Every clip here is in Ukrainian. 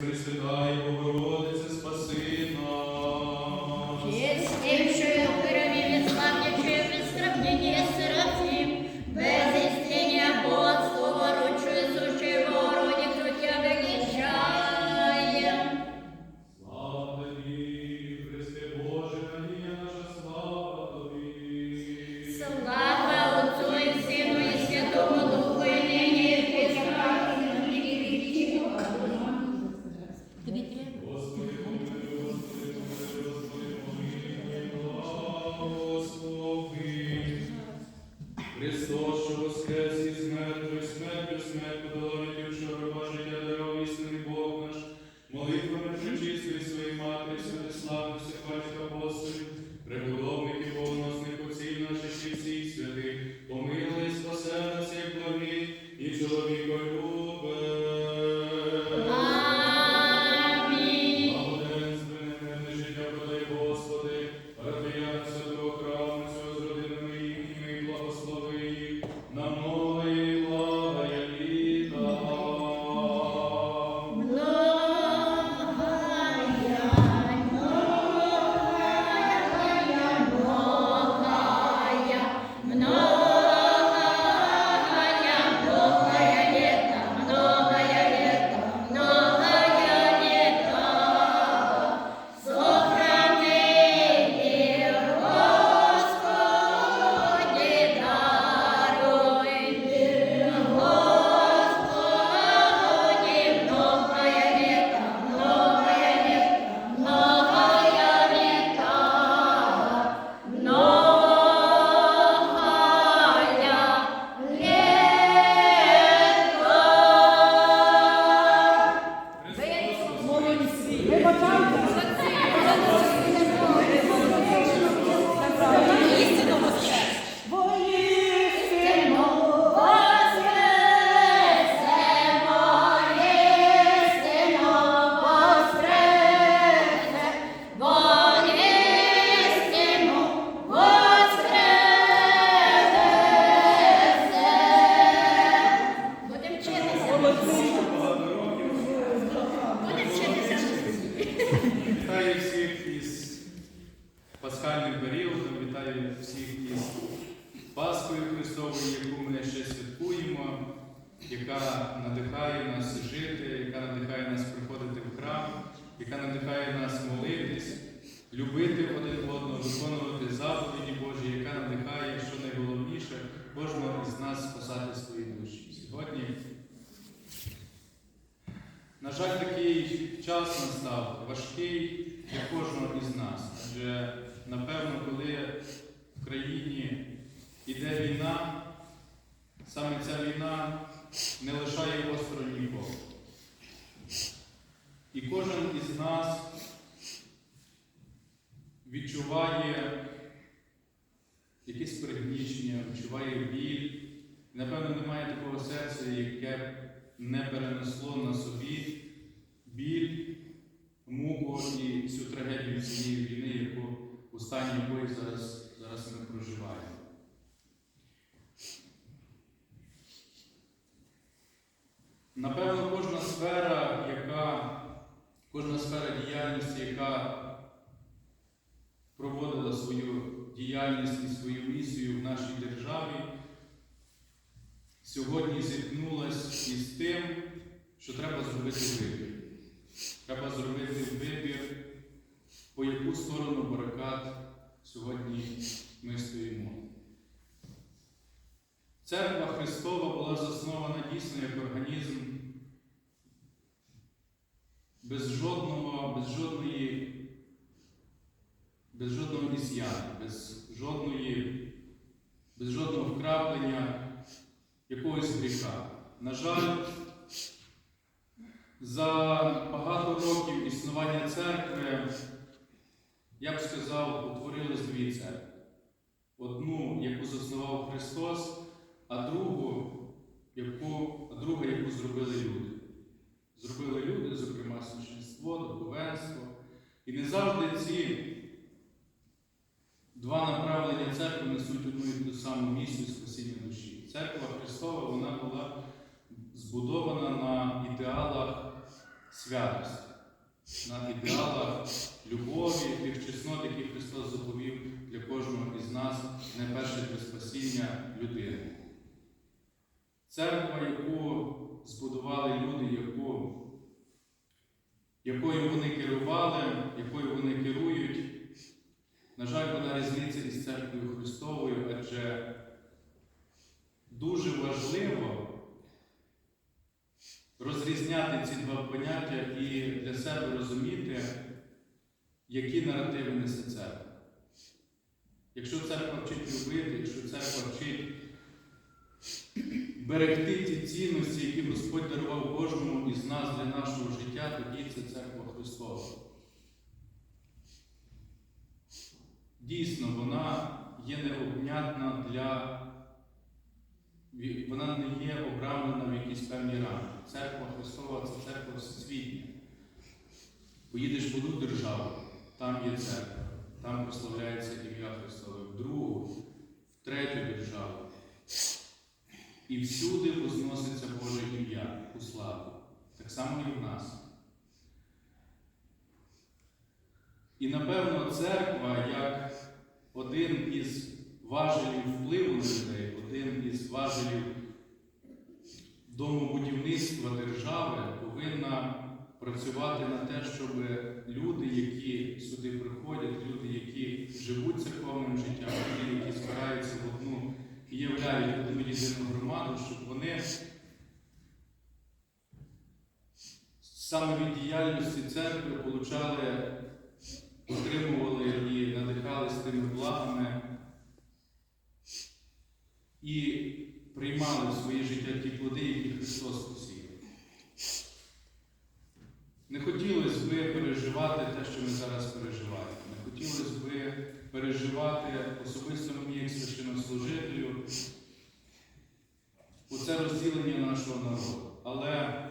Пресвятая Богородице, Христос, Вітаю всіх із пасхальним періодом, вітаю всіх із Пасхою Христовою, яку ми ще святкуємо, яка надихає нас жити, яка надихає нас приходити в храм, яка надихає нас молитись, любити один одного, виконувати заповіді Божі, яка надихає, що найголовніше, кожного із нас спасати свої душі. Сьогодні на жаль, такий час настав важкий для кожного із нас. Адже, напевно, коли в країні йде війна, саме ця війна не лишає осторонь нікого. І кожен із нас відчуває якесь пригнічення, відчуває біль. Напевно, немає такого серця, яке не перенесло на собі біль, муку і всю трагедію цієї війни, яку у стані якої зараз, зараз ми проживаємо. Напевно, кожна сфера, яка, кожна сфера діяльності, яка проводила свою діяльність і свою місію в нашій державі, сьогодні зіткнулась із тим, що треба зробити вибір. Треба зробити вибір, по яку сторону барикад сьогодні ми стоїмо. Церква Христова була заснована дійсно як організм без жодного, без жодної, без жодного із'яну, без жодної, без жодного вкраплення якогось гріха. На жаль, за багато років існування церкви, я б сказав, утворилось дві церкви. Одну, яку заснував Христос, а другу, яку, а другу, яку зробили люди. Зробили люди, зокрема, священство, духовенство. І не завжди ці два направлення церкви несуть одну і ту саму місію спасіння. Церква Христова вона була збудована на ідеалах святості, на ідеалах любові, тих чеснот, які Христос заповів для кожного із нас, найперше для спасіння людини. Церква, яку збудували люди, яку, якою вони керували, якою вони керують, на жаль, вона різниця із церквою Христовою, адже дуже важливо розрізняти ці два поняття і для себе розуміти, які наративи несе церква. Якщо церква вчить любити, якщо церква вчить берегти ті цінності, які Господь дарував кожному із нас для нашого життя, тоді це церква Христова. Дійсно, вона є необнятна для. Вона не є обрамлена в якісь певні рамки. Церква Христова це церква всесвітня. Поїдеш в одну державу, там є церква, там прославляється ім'я Христове, в другу, в третю державу. І всюди возноситься Боже ім'я у славу. Так само і в нас. І напевно церква як один із важелів впливу на людей, один із важелів домобудівництва держави повинна працювати на те, щоб люди, які сюди приходять, люди, які живуть церковним життям, люди, які збираються в одну і являють одну єдину громаду, щоб вони саме від діяльності церкви получали, отримували і надихались тими благами і приймали в своє життя ті плоди, які Христос посіяв. Не хотілося би переживати те, що ми зараз переживаємо. Не хотілося би переживати особисто мені як священнослужителю оце розділення нашого народу. Але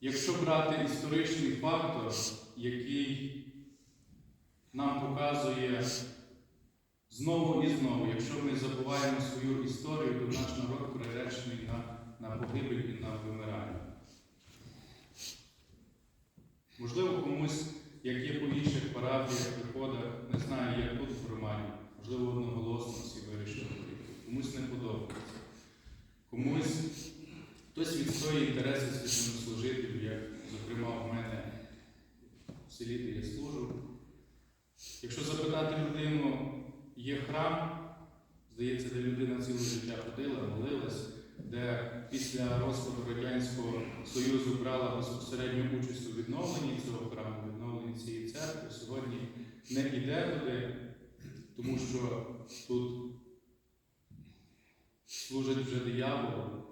якщо брати історичний фактор, який нам показує знову і знову, якщо ми забуваємо свою історію, то наш народ приречений на, на погибель і на вимирання. Можливо, комусь, як є по інших парафіях, приходах, не знаю, як тут в громаді, можливо, одноголосно всі вирішили. Комусь не подобається. Комусь хтось відстоює інтереси священнослужителів, як, зокрема, в мене в селі, де я служу. Якщо запитати людину, є храм, здається, де людина ціле життя ходила, молилась, де після розпаду Радянського Союзу брала безпосередню участь у відновленні цього храму, відновленні цієї церкви, сьогодні не йде туди, тому що тут служить вже дияволу.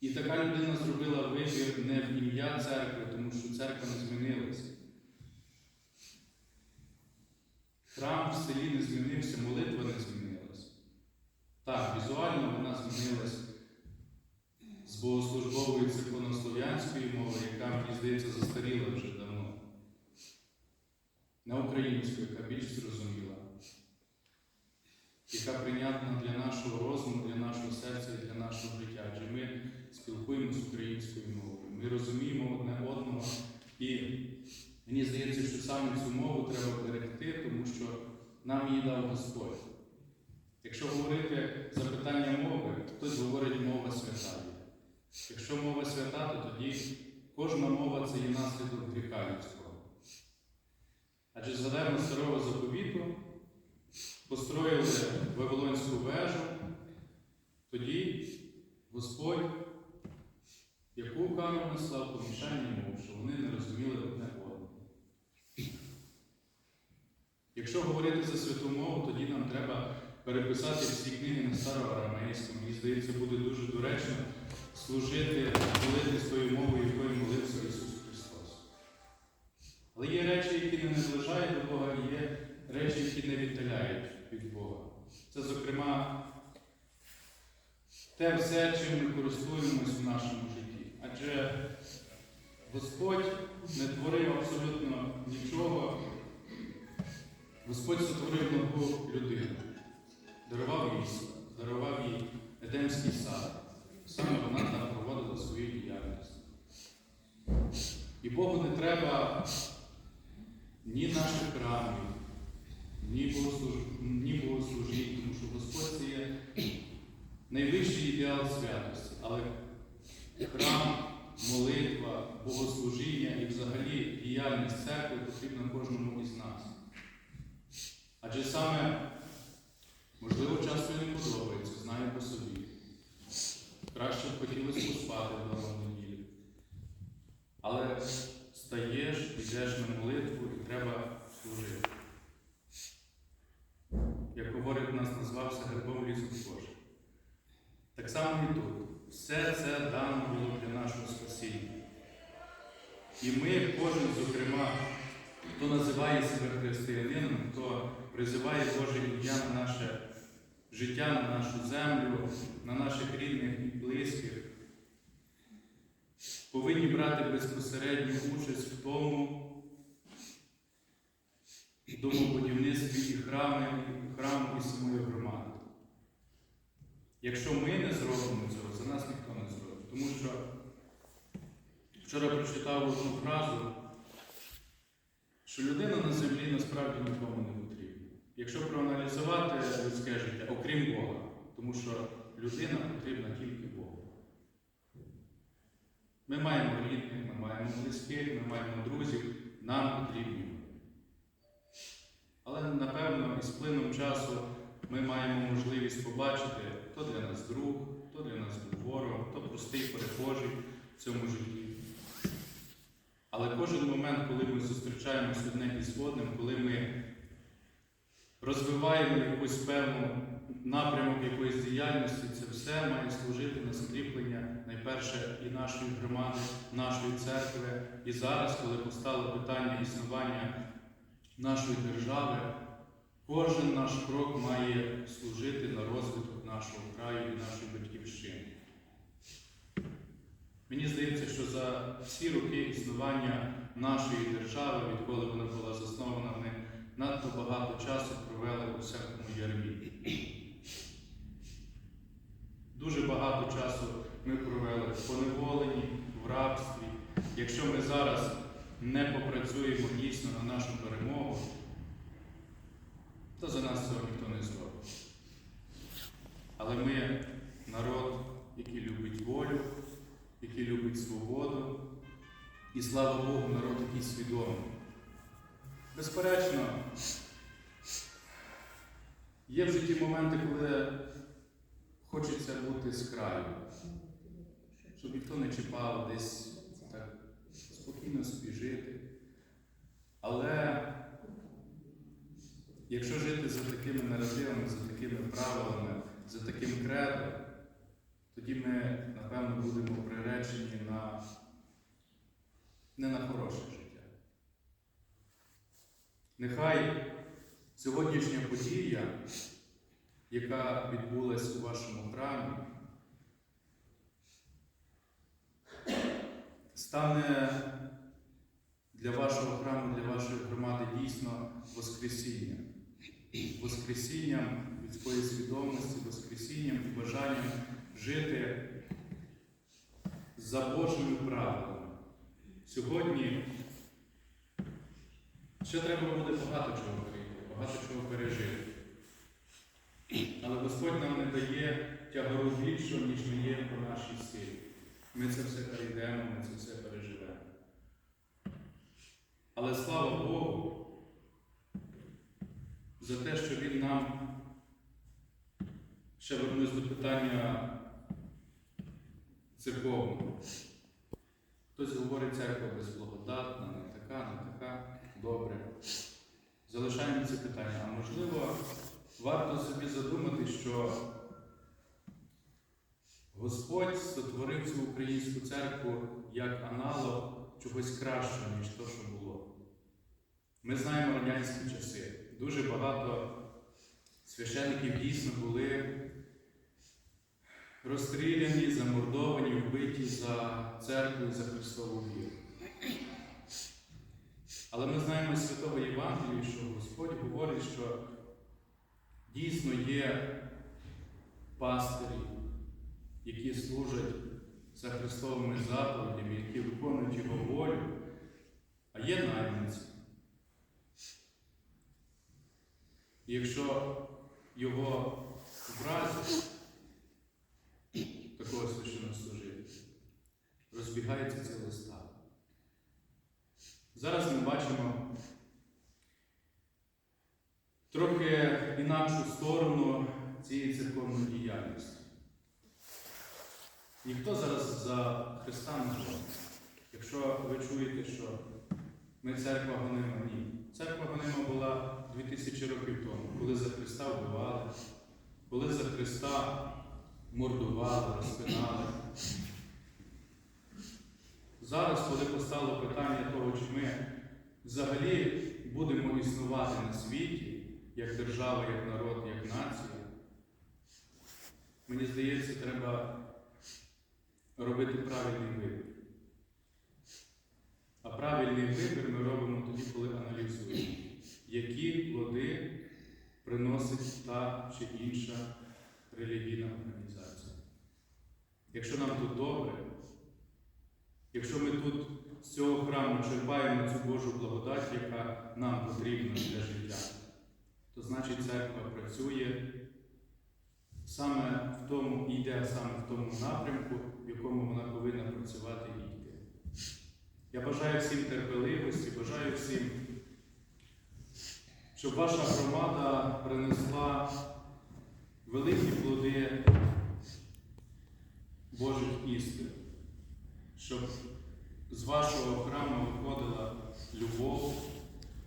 І така людина зробила вибір не в ім'я церкви, тому що церква не змінилася. Храм в селі не змінився, молитва не змінилася. Так, візуально вона змінилась з богослужбової церковнослов'янської мови, яка, мені здається, застаріла вже давно. На українську, яка більш зрозуміла, яка прийнятна для нашого розуму, для нашого серця і для нашого життя. Адже ми спілкуємося українською мовою. Ми розуміємо одне одного. І мені здається, що саме цю мову треба берегти, тому що нам її дав Господь. Якщо говорити за питання мови, хтось говорить мова свята. Якщо мова свята, то тоді кожна мова це є наслідок гріха людського. Адже згадаємо старого заповіту, построїли Вавилонську вежу, тоді Господь, яку кару наслав помішання мов, що вони не розуміли одне одного. Якщо говорити за святу мову, тоді нам треба переписати всі книги на староарамейському. Мені здається, буде дуже доречно служити, молитись тою мовою, якою молився Ісус Христос. Але є речі, які не наближають до Бога, і є речі, які не віддаляють від Бога. Це, зокрема, те все, чим ми користуємось в нашому житті. Адже Господь не творив абсолютно нічого. Господь сотворив нову людину, дарував їй, дарував їй Едемський сад. Саме вона там проводила свою діяльність. І Богу не треба ні наших храмів, ні богослужінь, тому що Господь це є найвищий ідеал святості, але храм, молитва, богослужіння і взагалі діяльність церкви потрібна кожному із нас. Адже саме, можливо, часто не подобається, знаю по собі. Краще б хотілося поспати вдома в неділю. Але стаєш, йдеш на молитву і треба служити. Як говорить, нас назвався грибом лісом Божий. Так само і тут. Все це дано було для нашого спасіння. І ми, кожен, зокрема, хто називає себе християнином, хто призиває Боже ім'я на наше життя, на нашу землю, на наших рідних і близьких, повинні брати безпосередню участь в тому домобудівництві і храмі, і храму і самої громади. Якщо ми не зробимо цього, за нас ніхто не зробить. Тому що вчора прочитав одну фразу, що людина на землі насправді нікому не потрібна. Якщо проаналізувати людське життя, окрім Бога, тому що людина потрібна тільки Богу. Ми маємо рідних, ми маємо близьких, ми маємо друзів, нам потрібні. Але напевно із плином часу ми маємо можливість побачити, хто для нас друг, хто для нас був ворог, хто простий перехожий в цьому житті. Але кожен момент, коли ми зустрічаємося одне із одним, коли ми розвиваємо якусь певну напрямок якоїсь діяльності, це все має служити на скріплення найперше і нашої громади, нашої церкви. І зараз, коли постало питання існування нашої держави, кожен наш крок має служити на розвиток нашого краю і нашої батьківщини. Мені здається, що за всі роки існування нашої держави, відколи вона була заснована, ми надто багато часу провели у всякому ярмі. Дуже багато часу ми провели в поневоленні, в рабстві. Якщо ми зараз не попрацюємо дійсно на нашу перемогу, то за нас цього ніхто не зробить. Але ми народ, який любить волю, який любить свободу, і слава Богу, народ, який свідомий. Безперечно, є в житті моменти, коли хочеться бути з краю, щоб ніхто не чіпав десь так спокійно собі жити. Але якщо жити за такими наративами, за такими правилами, за таким кредом, тоді ми, напевно, будемо приречені на не на хороше життя. Нехай сьогоднішня подія, яка відбулась у вашому храмі, стане для вашого храму, для вашої громади дійсно Воскресінням. Воскресінням людської свідомості, Воскресінням і бажанням жити за Божими правилами. Сьогодні ще треба буде багато чого прийти, багато чого пережити. Але Господь нам не дає тягару більшого, ніж ми є по нашій силі. Ми це все перейдемо, ми це все переживемо. Але слава Богу за те, що Він нам ще вернусь до питання церковного. Хтось говорить, церква безблагодатна, не така, не така. Добре. Залишаємо це питання. А можливо, варто собі задумати, що Господь сотворив цю українську церкву як аналог чогось кращого, ніж то, що було. Ми знаємо радянські часи. Дуже багато священників дійсно були розстріляні, замордовані, вбиті за церкву і за Христову віру. Але ми знаємо з Святого Євангелія, що Господь говорить, що дійсно є пастирі, які служать за Христовими заповідями, які виконують Його волю, а є найманці. Якщо його вразять, такого священнослужителя, розбігається ціла става. Зараз ми бачимо трохи інакшу сторону цієї церковної діяльності. Ніхто зараз за Христа не говорить. Якщо ви чуєте, що ми церква гонима, ні. Церква гонима була 2000 років тому, коли за Христа вбивали, коли за Христа мордували, розпинали. Зараз, коли постало питання того, чи ми взагалі будемо існувати на світі, як держава, як народ, як нація, мені здається, треба робити правильний вибір. А правильний вибір ми робимо тоді, коли аналізуємо, які плоди приносить та чи інша релігійна організація. Якщо нам тут добре, якщо ми тут з цього храму черпаємо цю Божу благодать, яка нам потрібна для життя, то значить церква працює саме в тому, і йде саме в тому напрямку, в якому вона повинна працювати і йти. Я бажаю всім терпеливості, бажаю всім, щоб ваша громада принесла великі плоди Божих істин, щоб з вашого храму виходила любов,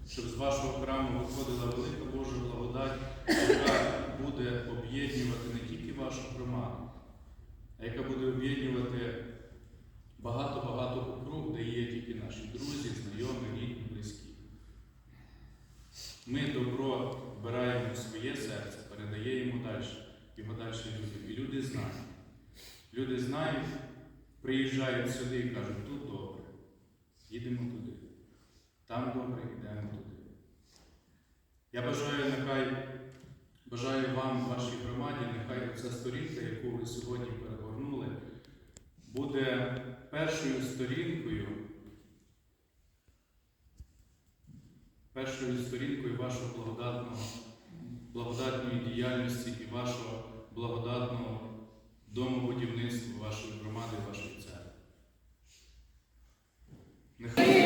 щоб з вашого храму виходила велика Божа благодать, яка буде об'єднувати не тільки вашу громаду, а яка буде об'єднувати сторінкою вашого благодатного, благодатної діяльності і вашого благодатного домобудівництва, вашої громади, вашої церкви. Нехай